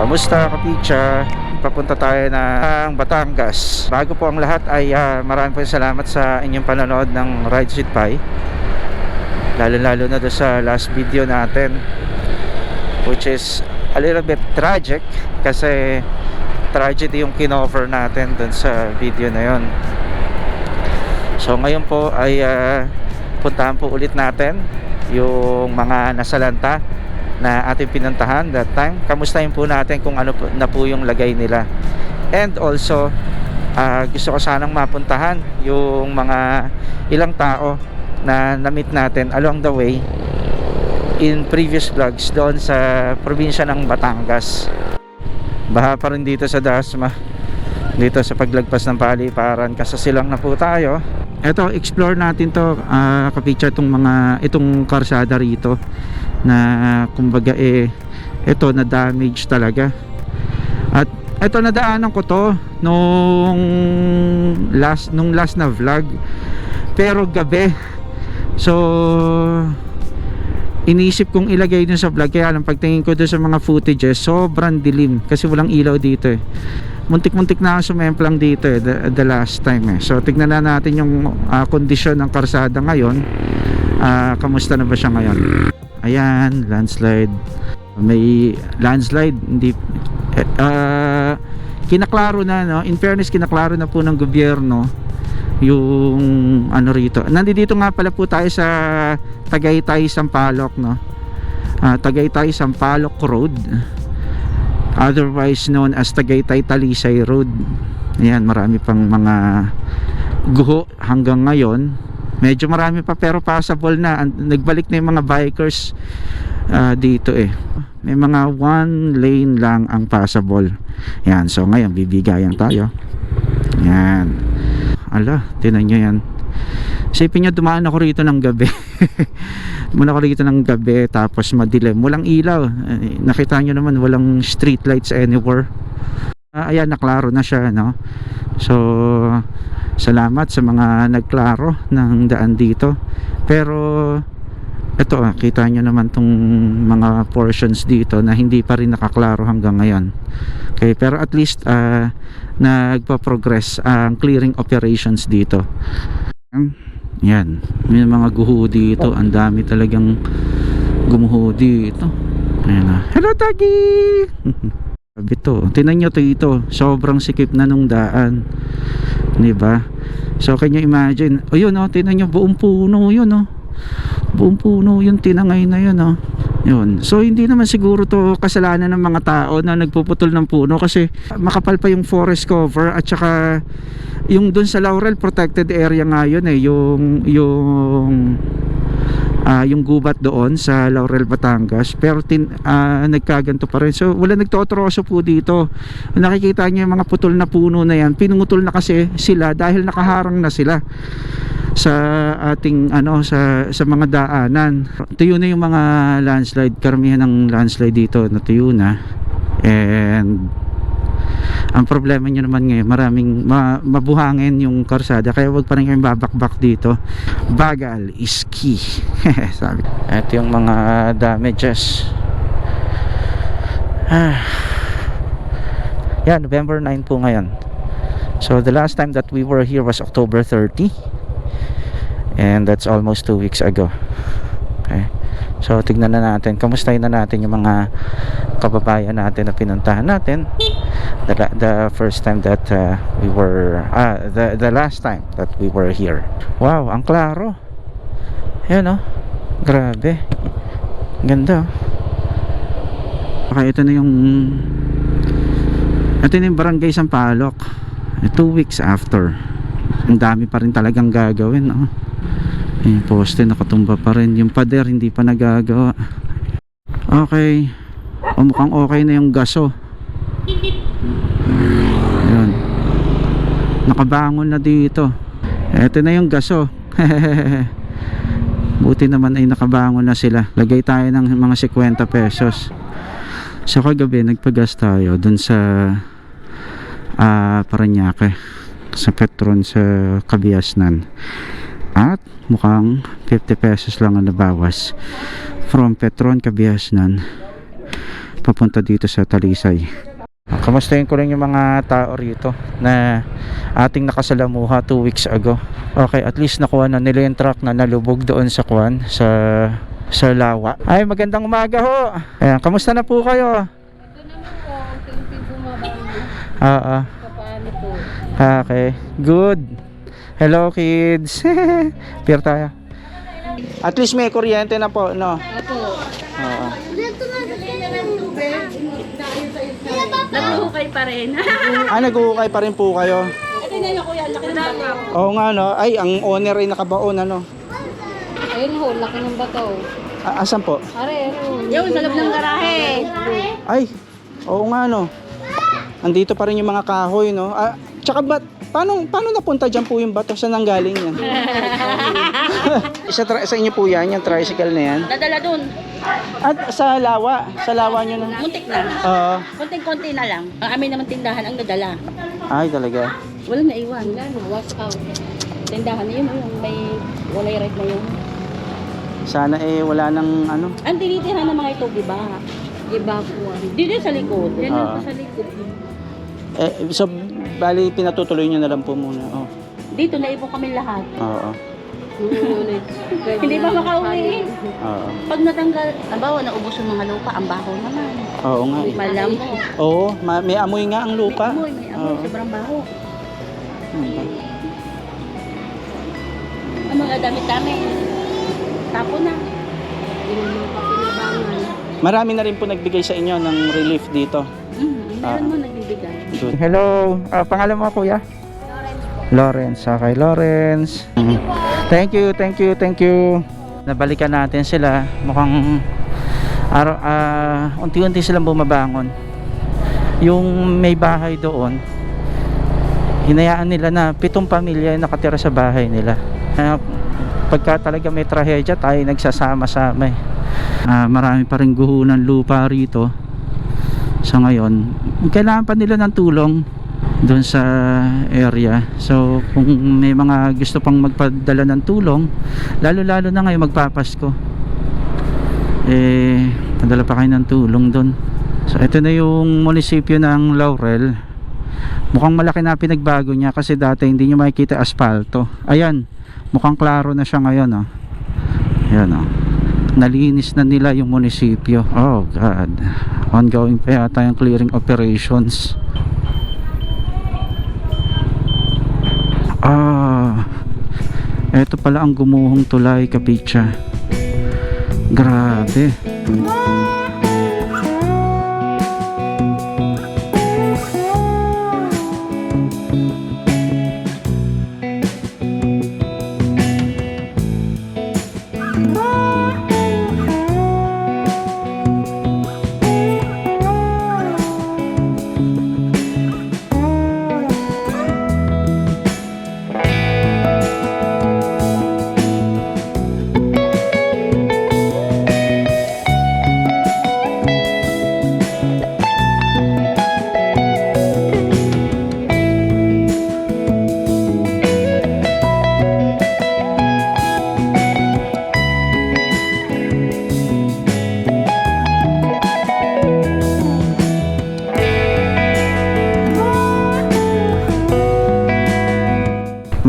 Kamusta kapicha? Papunta tayo ng Batangas. Bago po ang lahat ay uh, maraming po salamat sa inyong panonood ng Rides with Pai. Lalo-lalo na doon sa last video natin which is a little bit tragic kasi tragedy yung kinover natin doon sa video na yon. So ngayon po ay uh, puntahan po ulit natin yung mga nasalanta na ating pinuntahan that time. Kamustahin po natin kung ano po, na po yung lagay nila. And also, uh, gusto ko sanang mapuntahan yung mga ilang tao na na-meet natin along the way in previous vlogs doon sa probinsya ng Batangas. Baha pa rin dito sa Dasma. Dito sa paglagpas ng paliparan kasi silang na po tayo. Ito, explore natin to, uh, kapicture itong mga, itong karsada rito na kumbaga eh ito na damage talaga. At ito nadaanan ko to nung last nung last na vlog. Pero gabi. So inisip kong ilagay dun sa vlog. Kaya lang pagtingin ko dun sa mga footages sobrang dilim. Kasi walang ilaw dito eh. Muntik-muntik na ako sumemplang dito eh the, the last time eh. So tignan na natin yung uh, kondisyon ng karsada ngayon. Uh, kamusta na ba siya ngayon ayan landslide. May landslide hindi uh, kinaklaro na no? In fairness kinaklaro na po ng gobyerno yung ano rito. Nandito nga pala po tayo sa Tagaytay Sampaloc no? Uh, Tagaytay Sampaloc Road otherwise known as Tagaytay Talisay Road. Ayan marami pang mga guho hanggang ngayon medyo marami pa pero passable na. Nagbalik na yung mga bikers uh, dito eh. May mga one lane lang ang passable. Yan so ngayon bibigayan tayo. Yan. Ala tinan nyo yan. Isipin nyo dumaan ako rito ng gabi. Muna ako rito ng gabi Tapos madilim. Walang ilaw. Eh, Nakita nyo naman walang street lights anywhere. Uh, Ayan naklaro na siya no? So Salamat sa mga nagklaro ng daan dito. Pero ito ah, kita nyo naman tong mga portions dito na hindi pa rin nakaklaro hanggang ngayon. Okay, pero at least uh, nagpa-progress ang clearing operations dito. Yan may mga guho dito. Ang dami talagang gumuho dito. Ayan na hello Tagi sabi to tinan nyo to ito sobrang sikip na nung daan. Di ba so can you imagine? O yun o tinan nyo buong puno yun o buong puno yung tinangay na yun oh. yun. So hindi naman siguro to kasalanan ng mga tao na nagpuputol ng puno kasi makapal pa yung forest cover at saka yung dun sa Laurel protected area nga yun eh. Yung yung uh, yung gubat doon sa Laurel Batangas pero tin, uh, nagkaganto pa rin so wala nagtotroso po dito nakikita niyo yung mga putol na puno na yan pinungutol na kasi sila dahil nakaharang na sila sa ating ano sa sa mga daanan. Tuyo na yung mga landslide, karamihan ng landslide dito na tuyo na. And ang problema nyo naman ngayon maraming ma, mabuhangin yung karsada kaya wag pa rin kayong babakbak dito. Bagal is key. Sabi. Ito yung mga damages. Ah. yan November 9 po ngayon. So the last time that we were here was October 30 and that's almost 2 weeks ago. Okay. So tignan na natin. Kamustahin na natin yung mga kababayan natin na pinuntahan natin the, the first time that uh, we were ah, the, the last time that we were here. Wow ang klaro. Yun oh. Grabe. Ganda oh. okay ito na yung ito na yung barangay Sampaloc. 2 weeks after. Ang dami pa rin talagang gagawin oh. Yung poste nakatumba pa rin. Yung pader hindi pa nagagawa. Okay. O mukhang okay na yung gaso yun nakabangon na dito. Eto na yung gaso. Buti naman ay nakabangon na sila. Lagay tayo ng mga 50 pesos. So kagabi nagpagas tayo dun sa uh, Paranaque sa Petron sa Kabiasnan. At mukhang 50 pesos lang ang nabawas from Petron Kabiasnan papunta dito sa Talisay. Kamustahin ko lang yung mga tao rito na ating nakasalamuha 2 weeks ago. Okay, at least nakuha na nila yung truck na nalubog doon sa Kwan, sa sa Lawa. Ay, magandang umaga ho. Ayan, kamusta na po kayo? Ito naman po, ang tingting bumaba mo. Ah, ah. Paano po? Okay, good. Hello kids. Pier tayo. At least may kuryente na po, no? Apo. Oo. Nabuhukay pa rin. Ah, nag-uukay pa rin po kayo. Ito na yung kuya, laki ng bato. Oo nga, no? Ay, ang owner ay nakabaon, ano? Ayun ho, laki ng bato. Ah, asan po? Are, ano? Yung sa loob ng garahe. Ay, oo nga, no? Andito pa rin yung mga kahoy, no? Ah, tsaka ba, paano, paano napunta dyan po yung bato? Saan nanggaling yan? sa, tra- sa inyo po yan, yung tricycle na yan? Nadala dun. At sa lawa, sa lawa nyo na? Muntik na. Oo. Konting-konti na lang. Ang amin naman tindahan ang nadala. ay, talaga. Walang naiwan. Wala na, wash out. Tindahan na yun, yung may walay red na yun. Sana eh, wala nang ano. Ang tinitira ng mga ito, iba. Iba po. Dito sa likod. Yan Ah. po sa likod. Eh, so, bali, pinatutuloy nyo na lang po muna. Oh. Dito na ipo kami lahat. Oo. Hindi ba makauwi? Oo. Pag natanggal, abawa naubos yung mga lupa, ang baho naman. Oo nga. eh. Malam. Oo, ma- may amoy nga ang lupa. May amoy, may amoy, Oo. sobrang baho. Hmm. Ang mga damit namin, tapo na. Marami na rin po nagbigay sa inyo ng relief dito. Mm. Meron mo nagbibigay. Hello, Ah, pangalan mo kuya? Lawrence. Okay, Lawrence. Thank you, thank you, thank you. Nabalikan natin sila. Mukhang araw, ah, unti-unti silang bumabangon. Yung may bahay doon, hinayaan nila na pitong pamilya yung nakatira sa bahay nila. Kaya pagka talaga may trahedya, tayo nagsasama-sama eh. Ah, marami pa rin guhunan lupa rito sa ngayon. Kailangan pa nila ng tulong doon sa area. So kung may mga gusto pang magpadala ng tulong lalo lalo na ngayon magpapasko eh padala pa kayo ng tulong doon. So ito na yung munisipyo ng Laurel. Mukhang malaki na pinagbago niya kasi dati hindi nyo makikita asfalto. Ayan mukhang klaro na siya ngayon oh. ayan oh nalinis na nila yung munisipyo. Oh god. Ongoing pa yata yung clearing operations. Ah eto pala ang gumuhong tulay kapicha. Grabe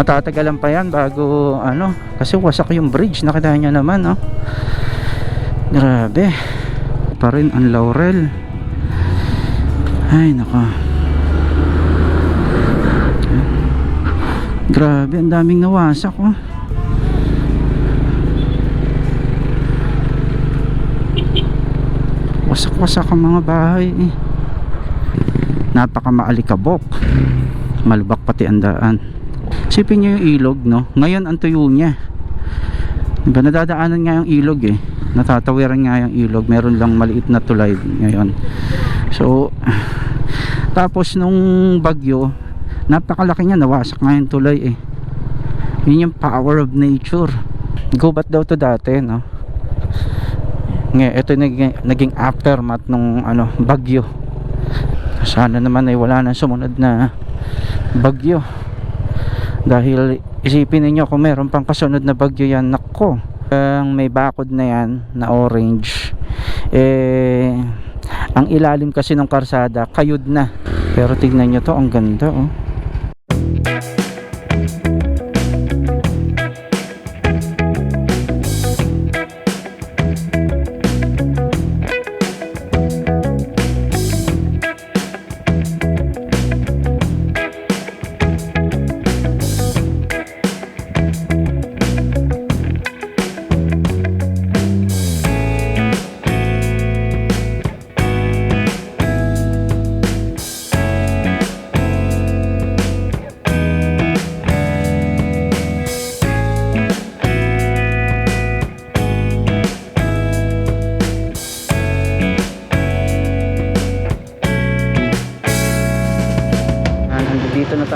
matatagalan pa yan bago ano kasi wasak yung bridge. Nakita nyo naman no grabe. Pa rin ang laurel. Ay naka grabe ang daming nawasak oh. Wasak wasak ang mga bahay eh. napaka maalikabok malubak pati ang daan Sipin nyo yung ilog, no? Ngayon, ang tuyo niya. Diba, nadadaanan nga yung ilog eh. Natatawiran nga yung ilog. Meron lang maliit na tulay ngayon. So, tapos nung bagyo, napakalaki niya. Nawasak nga yung tulay eh. Yun yung power of nature. Go ba't daw to dati, no? Ngayon, ito naging, naging aftermath nung ano, bagyo. Sana naman ay wala nang sumunod na bagyo dahil isipin niyo kung meron pang kasunod na bagyo yan nako. Ang may bakod na yan na orange. Eh ang ilalim kasi ng karsada kayod na. Pero tignan nyo to ang ganda oh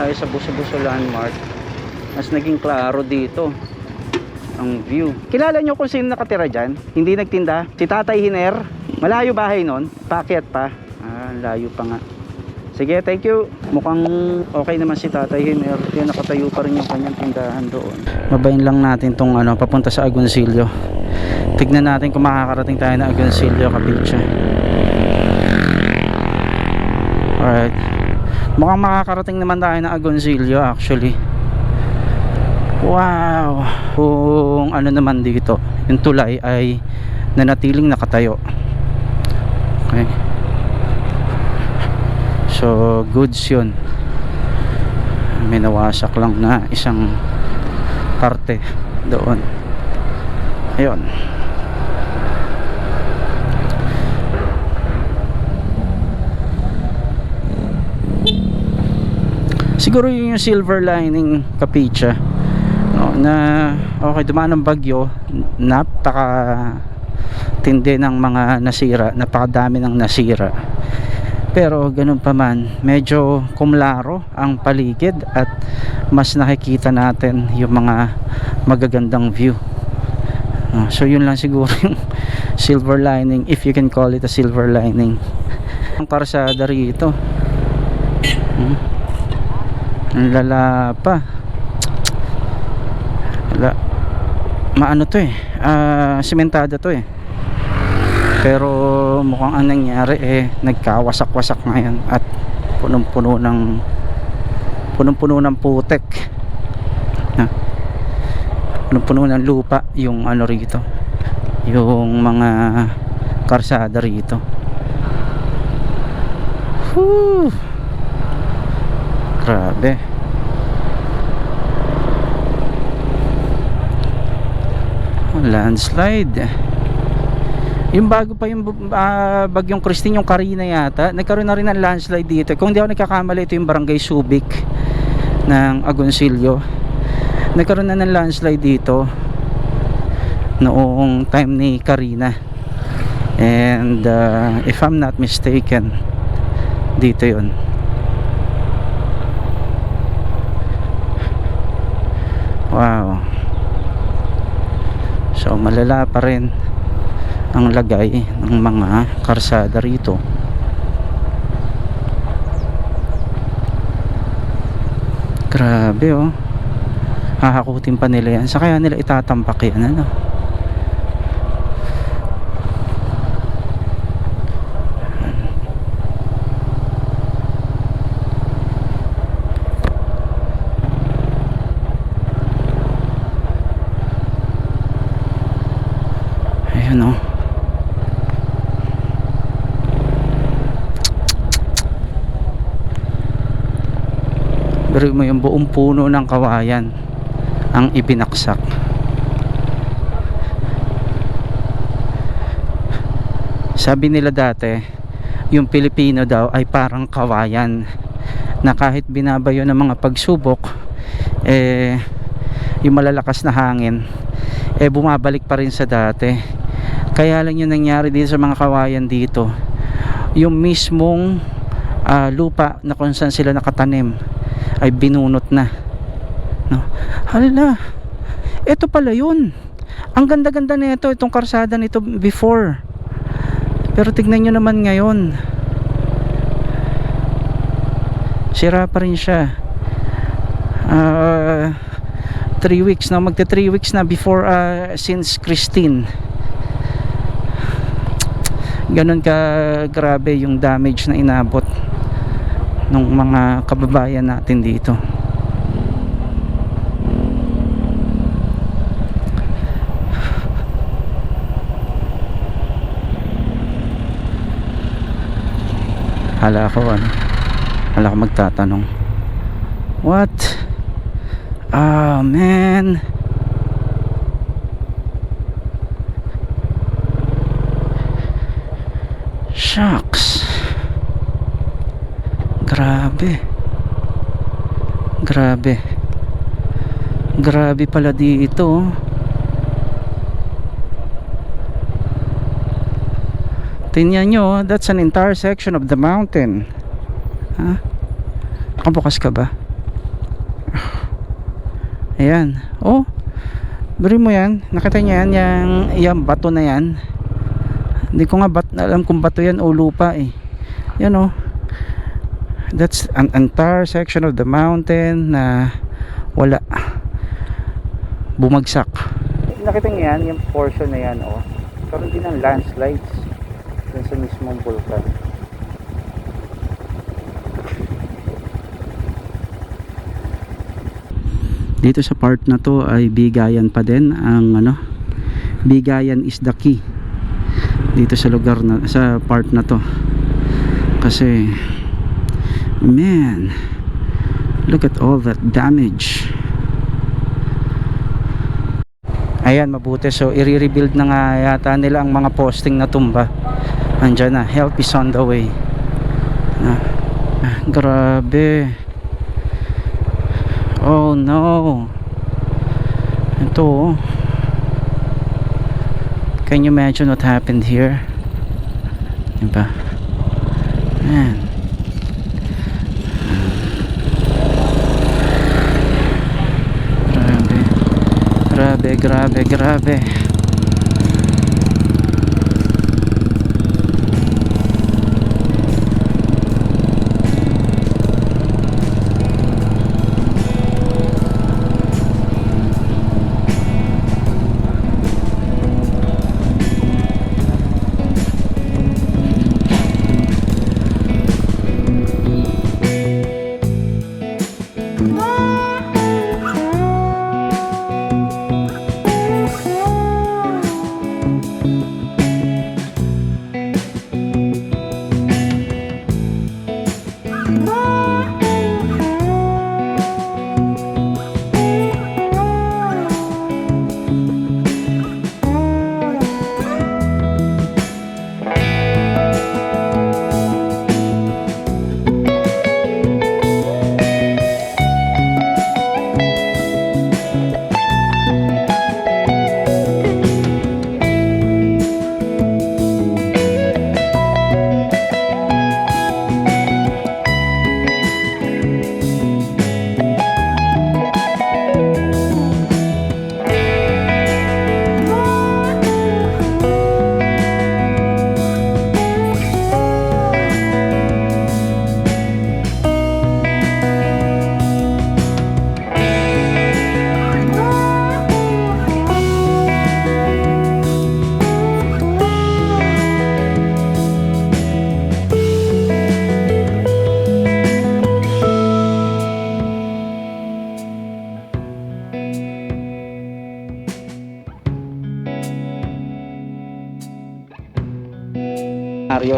tayo sa Buso-Buso Landmark. Mas naging klaro dito ang view. Kilala nyo kung sino nakatira dyan? Hindi nagtinda? Si Tatay Hiner? Malayo bahay nun? Paket pa? Ah, layo pa nga. Sige, thank you. Mukhang okay naman si Tatay Hiner. Kaya nakatayo pa rin yung kanyang tindahan doon. Mabayin lang natin tong ano, papunta sa Agoncillo. Tignan natin kung makakarating tayo na Agoncillo, Capiche. Alright. Mukhang makakarating naman tayo ng Agoncillo actually. Wow! Kung ano naman dito, yung tulay ay nanatiling nakatayo. Okay. So, goods yun. May nawasak lang na isang parte doon. Ayun. Siguro yun yung silver lining kapicha no, na okay dumaan ng bagyo napaka tindi ng mga nasira napakadami ng nasira. Pero ganun pa man medyo kumlaro ang paligid at mas nakikita natin yung mga magagandang view. Ah, so yun lang siguro yung silver lining if you can call it a silver lining. Ang karsada rito. Hmm. Ang lala pa. Wala. Maano to eh. Ah, sementada to eh. Pero mukhang ang nangyari eh nagkawasak-wasak ngayon at punong-puno ng punong-puno ng putek. Na. Punong-puno ng lupa yung ano rito. Yung mga karsada rito. Whew. Grabe. Oh, Landslide. Yung bago pa yung ah, bagyong Christine, yung Karina yata, nagkaroon na rin ng landslide dito. Kung hindi ako nagkakamali, ito yung barangay Subic ng Agoncillo. Nagkaroon na ng landslide dito noong time ni Karina. And ah, if I'm not mistaken, dito yon Wow. So malala pa rin ang lagay ng mga karsada rito. Grabe oh. Hahakutin pa nila yan. Sa kaya nila itatampak yan ano? Ayan oh. Pero mo yung buong puno ng kawayan ang ibinaksak. Sabi nila dati, yung Pilipino daw ay parang kawayan na kahit binabayo ng mga pagsubok eh yung malalakas na hangin eh bumabalik pa rin sa dati kaya lang yung nangyari dito sa mga kawayan dito yung mismong ah, lupa na kung saan sila nakatanim ay binunot na. No? hala! Ito pala yun. Ang ganda-ganda nito itong karsada nito before. Pero tignan nyo naman ngayon. Sira pa rin siya. Ah 3 weeks na magta 3 weeks na before ah, since Christine. Ganun ka grabe yung damage na inabot ng mga kababayan natin dito. Hala ko ano? Hala ko magtatanong. What? Ah man. Shucks. Grabe. Grabe. Grabe pala dito. oh. Tingnan nyo, oh, that's an entire section of the mountain. Ha? Nakabukas ka ba? Ayan. Oh, beri mo yan. Nakita niya yan, yung, yung bato na yan. Hindi ko nga bat, alam kung bato yan o lupa eh. Yan oh. That's an entire section of the mountain na wala. Bumagsak. Nakita niyo yan, yung portion na yan oh. Karoon din ng landslides dun sa mismong vulkan. Dito sa part na to ay bigayan pa din ang ano bigayan is the key dito sa lugar na sa part na to kasi man look at all that damage. Ayan mabuti. So i-rebuild na nga yata nila ang mga posting na tumba. Andyan na. Help is on the way. Ah, grabe. Oh no. Ito oh. Can you imagine what happened here? Diba? Man. Grabe. Grabe, grabe, grabe.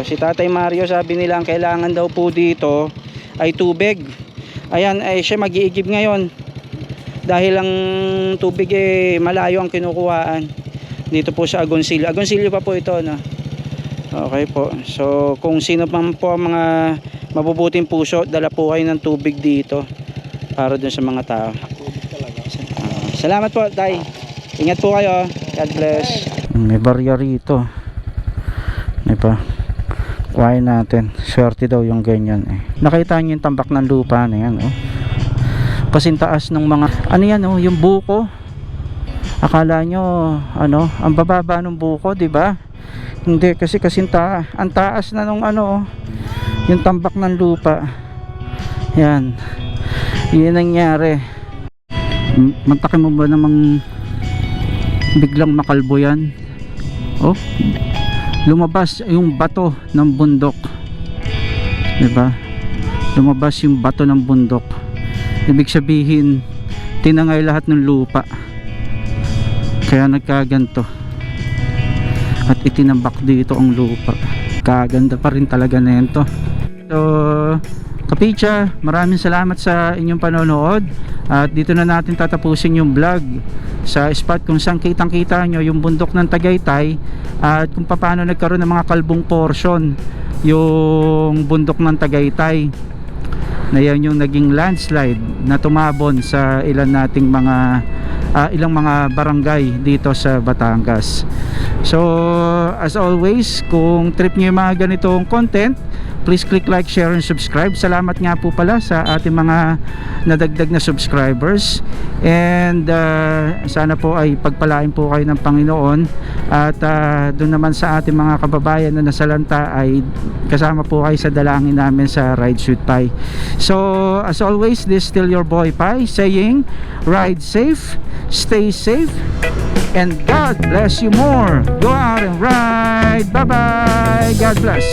Si Tatay Mario sabi nila ang kailangan daw po dito ay tubig. Ayan, ay siya mag-iigib ngayon. Dahil ang tubig eh malayo ang kinukuhaan. Dito po sa Agoncillo. Agoncillo pa po ito, no? Okay po. So, kung sino man po ang mga mabubuting puso, dala po kayo ng tubig dito para dun sa mga tao. Ah, salamat po, Tay. Ingat po kayo. God bless. May barya rito. Di ba? Kuhain natin. Swerte daw yung ganyan eh. Nakita niyo yung tambak ng lupa na yan oh. Kasing taas ng mga ano yan oh, yung buko. Akala nyo ano, ang bababa ng buko, di ba? Hindi kasi kasing ta ang taas na nung ano oh, yung tambak ng lupa. Yan. Yun ang nangyari. M- Mantakin mo ba namang biglang makalbo yan? Oh, lumabas yung bato ng bundok. 'di ba lumabas yung bato ng bundok. Ibig sabihin tinangay lahat ng lupa. Kaya nagkaganto. At itinambak dito ang lupa. Kaganda pa rin talaga na yan to. So Kapicha, maraming salamat sa inyong panonood. At dito na natin tatapusin yung vlog sa spot kung saan kitang kita nyo yung bundok ng Tagaytay at kung paano nagkaroon ng mga kalbong portion yung bundok ng Tagaytay. Na yan yung naging landslide na tumabon sa ilan nating mga ah, ilang mga barangay dito sa Batangas. So as always kung trip nyo yung mga ganitong content please click like, share, and subscribe. Salamat nga po pala sa ating mga nadagdag na subscribers. And ah, sana po ay pagpalain po kayo ng Panginoon. At ah, doon naman sa ating mga kababayan na nasalanta ay kasama po kayo sa dalangin namin sa Ride Shoot Pie. So as always this is still your boy Pai saying ride safe stay safe and God bless you more. Go out and ride. Bye bye God bless